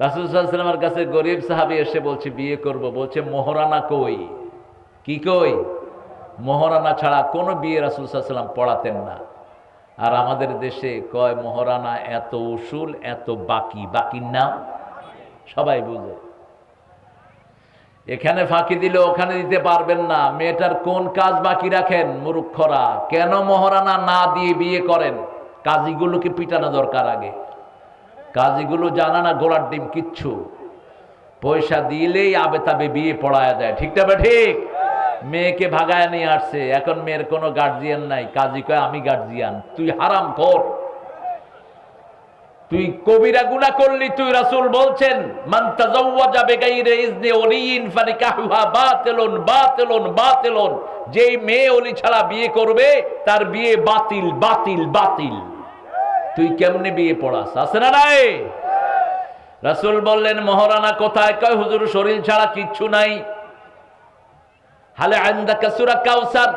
রাসুলসাল্লামের কাছে গরিব সাহাবি এসে বলছে, বিয়ে করব। বলছে, মোহরানা কই? কি কই? মোহরানা ছাড়া কোনো বিয়ে রাসুলসাল্লাম পড়াতেন না। আর আমাদের দেশে কয়, মোহরানা এত উসুল, এত বাকি, বাকির নাম? সবাই বুঝে। এখানে ফাঁকি দিলে ওখানে দিতে পারবেন না। মেয়েটার কোন কাজ বাকি রাখেন মুরুক্ষরা কেন মহারানা না দিয়ে বিয়ে করেন? কাজীগুলোকে পিটানো দরকার আগে। কাজীগুলো জানা না গোলার ডিম কিচ্ছু। পয়সা দিলেই আবে তাবে বিয়ে পড়ায় দেয়। ঠিক তবে ঠিক? মেয়েকে ভাগায় নিয়ে আসছে। এখন মেয়ের কোনো গার্জিয়ান নাই। কাজী কয়, আমি গার্জিয়ান তুই হারাম কর তুই কবিরা গুনাহ করলি, তুই রাসুল বলছেন যেই মেয়ে ওলি ছাড়া বিয়ে করবে, তার বিয়ে বাতিল বাতিল বাতিল। তুই কেমনে বিয়ে পড়াস? আছে না নাই? রাসূল বললেন, মহারানা কোথায়? কয়, হুজুর, শরীর ছাড়া কিচ্ছু নাই। হালে আন্দাকা সূরা কাউসার।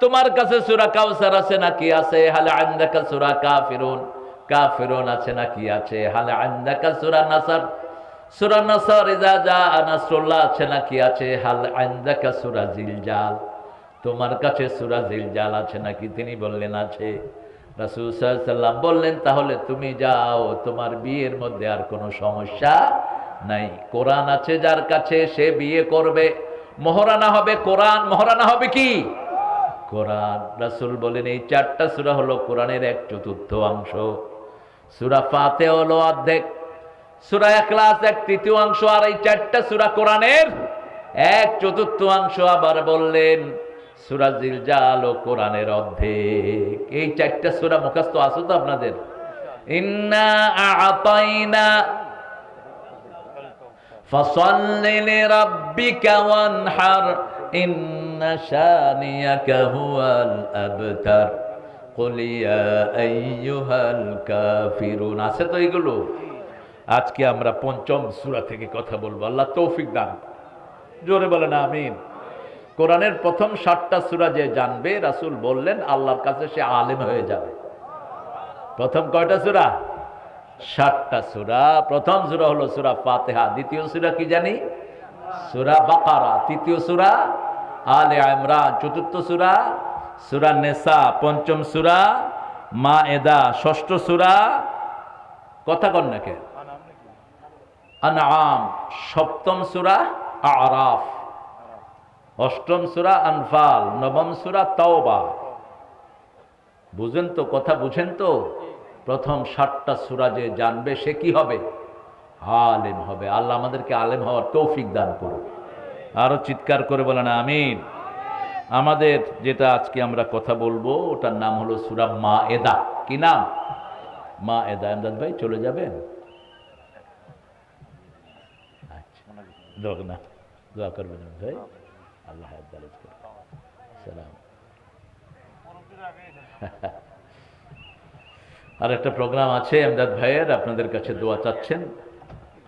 তোমার কাছে সূরা কাউসার আছে নাকি আছে? হালে আন্দাকা সূরা কাফিরুন। কাফিরুন আছে নাকি আছে? হালে আন্দাকা সূরা নাসার। সূরা নাসার ইজা জা নাসরুল্লাহ আছে নাকি আছে? হাল আন্দাকা সূরা জিলজাল। তোমার কাছে সূরা জিলজাল আছে নাকি? তিনি বললেন, আছে। রাসূল সাল্লাল্লাহু সাল্লাম বললেন, তাহলে তুমি যাও, তোমার বিয়ের মধ্যে আর কোনো সমস্যা নাই। কোরআন আছে যার কাছে, সে বিয়ে করবে। মহরানা হবে কোরআন, মহরানা হবে কি? কোরআন। রাসূল বলেন এই চারটা সুরা হলো কোরআনের এক চতুর্থ অংশ। সুরা ফাতে হলো অর্ধেক। সূরা ইখলাস এক তৃতীয় অংশ, আর এই চারটা সুরা কোরআনের এক চতুর্থ অংশ আবার বললেন সূরা জিলজাল ও কোরআনের অর্ধেক এই চারটা সূরা মুখস্থ আছে তো আপনাদের ইন্না আ'তাইনা فصل لربك وانحر إن شانيك هو الأبتر قل يا أيها الكافرون আছে তো এগুলো আজকে আমরা পঞ্চম সূরা থেকে কথা বলবো আল্লাহ তৌফিক দান জোরে বলেন আমিন কোরআনের প্রথম সাতটা সূরা যে জানবে, রাসুল বললেন, আল্লাহর কাছে সে আলেম হয়ে যাবে। প্রথম কয়টা সূরা? ষাটটা সুরা। প্রথম সুরা হলো সুরা ফাতেহা। দ্বিতীয় সুরা কি জানি? সুরা বাকারা। তৃতীয় সুরা, আলে ইমরান। চতুর্থ সুরা সুরা নেসা। পঞ্চম সুরা মা এদা ষষ্ঠ সুরা, কথা কন নাকি আনআম সপ্তম সুরা আরাফ। অষ্টম সুরা আনফাল, নবম সুরা তাওবা। বুঝেন তো, কথা বুঝেন তো? প্রথম ষাটটা সুরা যে জানবে সে কি হবে? আলেম হবে। আল্লাহ আমাদেরকে আলেম হওয়ার তৌফিক দান করুন। আরও চিৎকার করে বলেন, আমিন। আমাদের যেটা আজকে আমরা কথা বলব, ওটার নাম হলো সুরা মা এদা কি নাম? মা এদা এমদাদ ভাই, চলে যাবেন? আচ্ছা। দোয়া করবেন, ভাই। আল্লাহ আদালত করুন। সালাম। আর একটা প্রোগ্রাম আছে, এমদাদ ভাইয়ের, আপনাদের কাছে দোয়া চাচ্ছেন।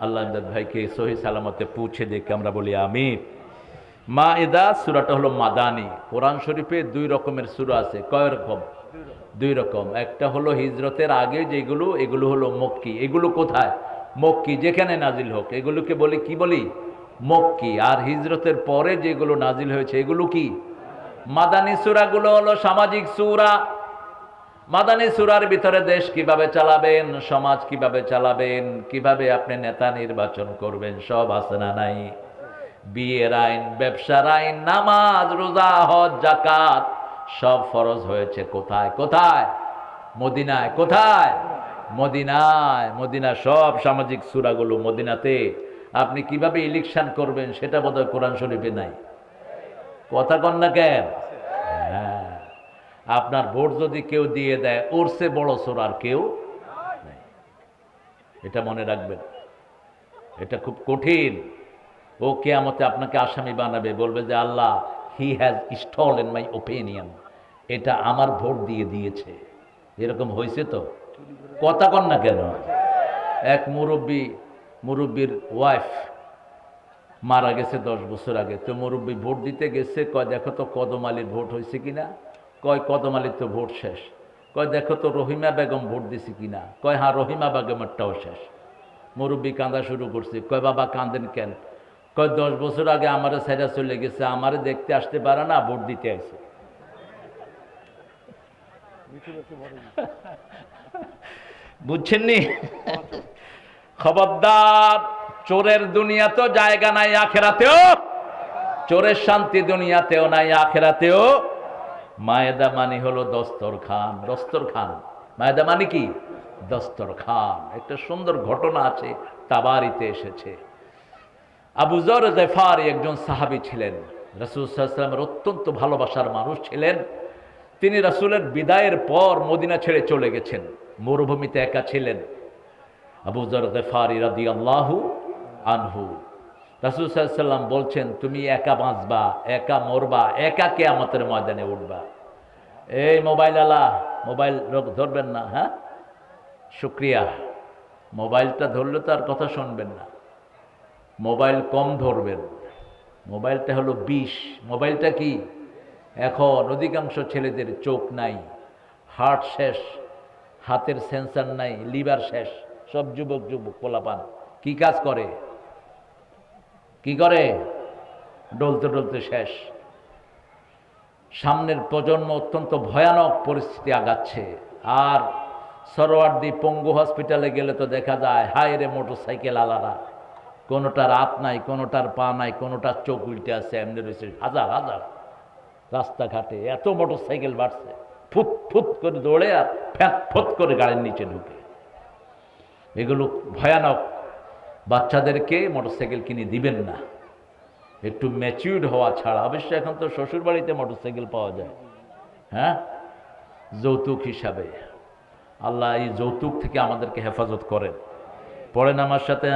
আল্লাহ এমদাদ ভাইকে সহি সালামতে পৌঁছে দেখে আমরা বলি আমির মা এদা সুরাটা হলো মাদানি। কোরআন শরীফে দুই রকমের সুরা আছে। কয় রকম? দুই রকম। একটা হলো হিজরতের আগে যেগুলো, এগুলো হলো মক্কি। এগুলো কোথায়? মক্কি, যেখানে নাজিল হোক। এগুলোকে বলি, কি বলি? মক্কি। আর হিজরতের পরে যেগুলো নাজিল হয়েছে, এগুলো কি? মাদানি সুরাগুলো হলো সামাজিক সুরা। মাদানী সুরার ভিতরে দেশ কীভাবে চালাবেন, সমাজ কীভাবে চালাবেন, কীভাবে আপনি নেতা নির্বাচন করবেন, সব আছে না নাই? বিয়ের আইন, ব্যবসার আইন, নামাজ, রোজা, হজ জাকাত সব ফরজ হয়েছে কোথায়? কোথায়? মদিনায়। কোথায়? মদিনায়। মদিনা সব সামাজিক সুরাগুলো মদিনাতে আপনি কীভাবে ইলেকশন করবেন সেটা বোধহয় কোরআন শরীফে নাই। কথা কন না কেন? হ্যাঁ। আপনার ভোট যদি কেউ দিয়ে দেয়, ওর সে বড় সোর আর কেউ এটা মনে রাখবেন। এটা খুব কঠিন। ও কেয়ামতে আপনাকে আসামি বানাবে, বলবে যে, Allah he has stall in my opinion এটা আমার ভোট দিয়ে দিয়েছে। এরকম হয়েছে তো? কথা কন না কেন? এক মুরব্বী মুরব্বীর ওয়াইফ মারা গেছে দশ বছর আগে। তো মুরব্বী ভোট দিতে গেছে কয় দেখো তো কদম আলীর ভোট হয়েছে কিনা? কয় কদম আলীর তো ভোট শেষ। কয় দেখো তো রহিমা বেগম ভোট দিছি কিনা? কয় হ্যাঁ রহিমা বেগমেরটাও শেষ। মুরব্বী কাঁদা শুরু করছে। কয় বাবা কাঁদেন কেন? কয় দশ বছর আগে আমারে সাইডা চলে গেছে আমারে দেখতে আসতে পারে না ভোট দিতে আসে বুঝছেননি খবরদার, চোরের দুনিয়াতেও জায়গা নাই, আখেরাতেও। চোরের শান্তি দুনিয়াতেও নাই, আখেরাতেও। মায়েদা মানি হলো দস্তর খান দস্তর খান মায়েদা মানে কি? দস্তর খান একটা সুন্দর ঘটনা আছে, তাবারিতে এসেছে। আবু জর গেফারি একজন সাহাবী ছিলেন। রসুল সাল্লামের অত্যন্ত ভালোবাসার মানুষ ছিলেন। তিনি রাসূলের বিদায়ের পর মদিনা ছেড়ে চলে গেছেন। মরুভূমিতে একা ছিলেন। আবু জর গেফারি রাদি আল্লাহু আনহু। রাসুল সাল্লাম বলছেন, তুমি একা বাঁচবা, একা মরবা, একা কে আমাদের ময়দানে উঠবা। এই মোবাইল আলা, মোবাইল রোগ ধরবেন না হ্যাঁ? শুক্রিয়া, মোবাইলটা ধরলে তো আর কথা শুনবেন না। মোবাইল কম ধরবেন। মোবাইলটা হলো বিষ। মোবাইলটা কি? এখন অধিকাংশ ছেলেদের চোখ নাই, হার্ট শেষ, হাতের সেন্সার নাই, লিভার শেষ। সব যুবক যুবক পোলাপান। কি কাজ করে? কি করে? ডলতে ডলতে শেষ। সামনের প্রজন্ম অত্যন্ত ভয়ানক পরিস্থিতি আগাচ্ছে। আর সরোয়ার্দি পঙ্গু হসপিটালে গেলে তো দেখা যায়, হায় রে মোটর সাইকেল আলাদা। কোনোটার হাত নাই, কোনোটার পা নাই, কোনোটার চোখ উল্টে আছে, এমনি রয়েছে হাজার হাজার। রাস্তাঘাটে এত মোটর সাইকেল বাড়ছে, ফুট ফুট করে দৌড়ে আর ফ্যাঁত ফুট করে গাড়ির নিচে ঢুকে। এগুলো ভয়ানক। বাচ্চাদেরকে মোটরসাইকেল কিনে দিবেন না। একটু ম্যাচিউর্ড হওয়া ছাড়া। অবশ্য এখন তো শ্বশুর বাড়িতে মোটরসাইকেল পাওয়া যায়। হ্যাঁ? যৌতুক হিসাবে। আল্লাহ এই যৌতুক থেকে আমাদেরকে হেফাজত করেন। পড়েন আমার সাথে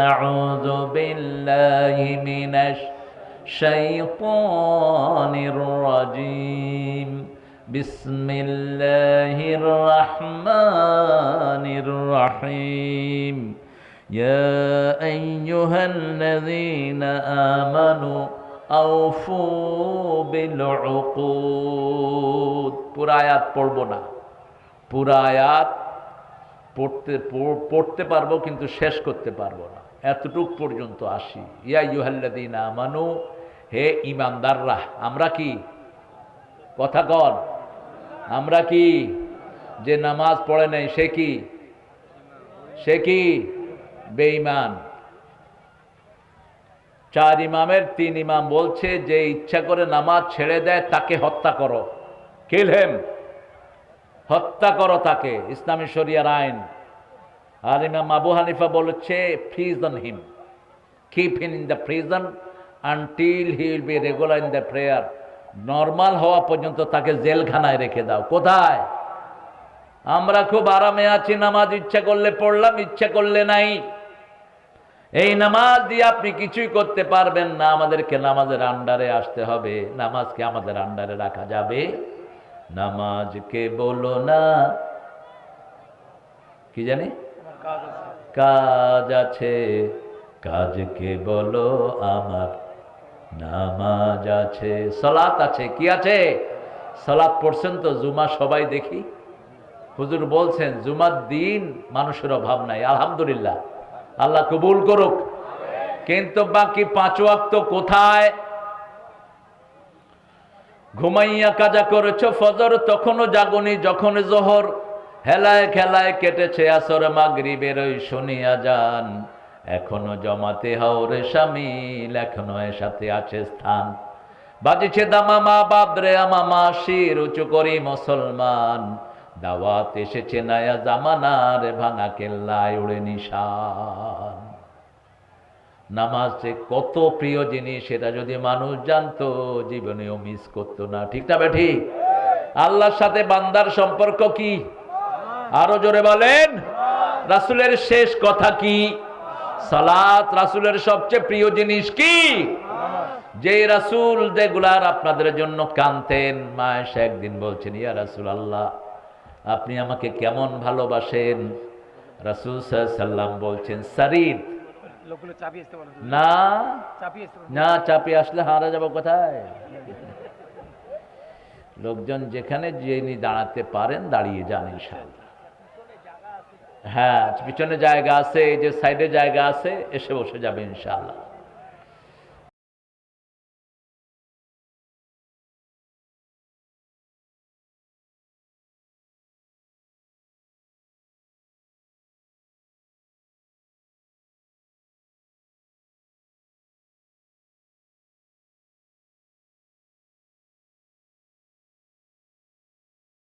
বিসমিল্লাহির রহমানির রহিম يا أيها الذين آمنوا أوفوا بالعقود পুরা আয়াত পড়ব না পুরা আয়াত পড়তে পড়- পড়তে পারবো কিন্তু শেষ করতে পারবো না এতটুক পর্যন্ত আসি ইয়া ইউহাল্লাদিন আমানু হে ইমানদাররা আমরা কি কথা কন আমরা কি যে নামাজ পড়ে নাই সে কি সে কি? বেঈমান। চার ইমামের তিন ইমাম বলছে, যে ইচ্ছা করে নামাজ ছেড়ে দেয়, তাকে হত্যা করো। কিল হেম। হত্যা করো তাকে, ইসলামী শরিয়ার আইন। আর ইমাম আবু হানিফা বলেছে prison him keep him in the prison until he will be regular in the prayer normal হওয়া পর্যন্ত তাকে জেলখানায় রেখে দাও। কোথায়? আমরা খুব আরামে আছি, নামাজ ইচ্ছা করলে পড়লাম, ইচ্ছা করলে নাই। এই নামাজ দিয়ে আপনি কিছুই করতে পারবেন না, আমাদেরকে নামাজের আন্ডারে আসতে হবে। নামাজকে আমাদের আন্ডারে রাখা যাবে। নামাজকে বলো না। কি জানি? কাজ আছে। কাজকে বলো আমার? নামাজ আছে। সলাত আছে। কি আছে? সলাত পড়ছেন তো জুমা সবাই দেখি। হুজুর বলছেন, জুমার দিন মানুষের অভাব নাই, আলহামদুলিল্লাহ। আল্লাহ কবুল করুক। কিন্তু বাকি পাঁচ ওয়াক্ত কোথায়? ঘুমাইয়া কাজা করেছ, ফজর তখনও জাগনি, যখন জোহর। হেলায় খেলায় কেটেছে আসর মাগরি বেরোই শুনিয়া যান এখনও জমাতে হাওরে সামিল এখনও এর সাথে আছে স্থান। বাজিছে দামা মা বাবরে আমা মাসির উঁচু করি মুসলমান। দাওয়াত এসেছে নায়া জামানার ভাঙা কেল্লায় উড়ে নিশান। নামাজ যে কত প্রিয় জিনিস, সেটা যদি মানুষ জানতো, জীবনেও মিস করতো না। ঠিক না ঠিক আল্লাহর সাথে বান্দার সম্পর্ক কি? আরও জোরে বলেন। রাসুলের শেষ কথা কি? সালাত রাসুলের সবচেয়ে প্রিয় জিনিস কি? যে রাসুল যেগুলার আপনাদের জন্য কানতেন মা এসে একদিন বলছেন, ইয়া রাসুল আল্লাহ আপনি আমাকে কেমন ভালোবাসেন? রাসুল সাল্লাম বলছেন সারিদ। চাপিয়ে না। চাপিয়ে না। চাপে আসলে হারা যাব কোথায়? লোকজন যেখানে যিনি দাঁড়াতে পারেন দাঁড়িয়ে যান ইনশাআল্লাহ। হ্যাঁ পিছনে জায়গা আছে এই যে সাইডে জায়গা আছে এসে বসে যাবে ইনশাআল্লাহ।